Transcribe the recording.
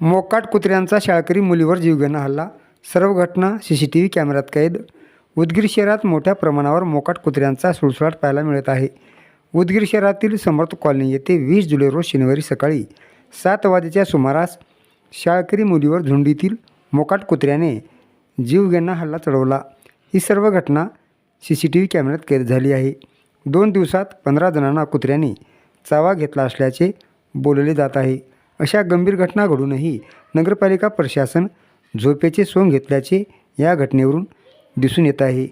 मोकाट कुत्र्यांचा शाळकरी मुलीवर जीवघेणा हल्ला सर्व घटना सी सी टी व्ही कॅमेऱ्यात कैद. उदगीर शहरात मोठ्या प्रमाणावर मोकाट कुत्र्यांचा सुळसुळाट पाहायला मिळत आहे. उदगीर शहरातील समर्थ कॉलनी येथे वीस जुलै रोज शनिवारी सकाळी सात वाजेच्या सुमारास शाळकरी मुलीवर झुंडीतील मोकाट कुत्र्याने जीवघेणा हल्ला चढवला. ही सर्व घटना सी सी टी व्ही कॅमेऱ्यात कैद झाली आहे. दोन दिवसात पंधरा जणांना कुत्र्याने चावा घेतला असल्याचे बोलले जात आहे. अशा गंभीर घटना घडूनही नगरपालिका प्रशासन झोपेचे सोंग घेतल्याचे या घटनेवरून दिसून येत आहे.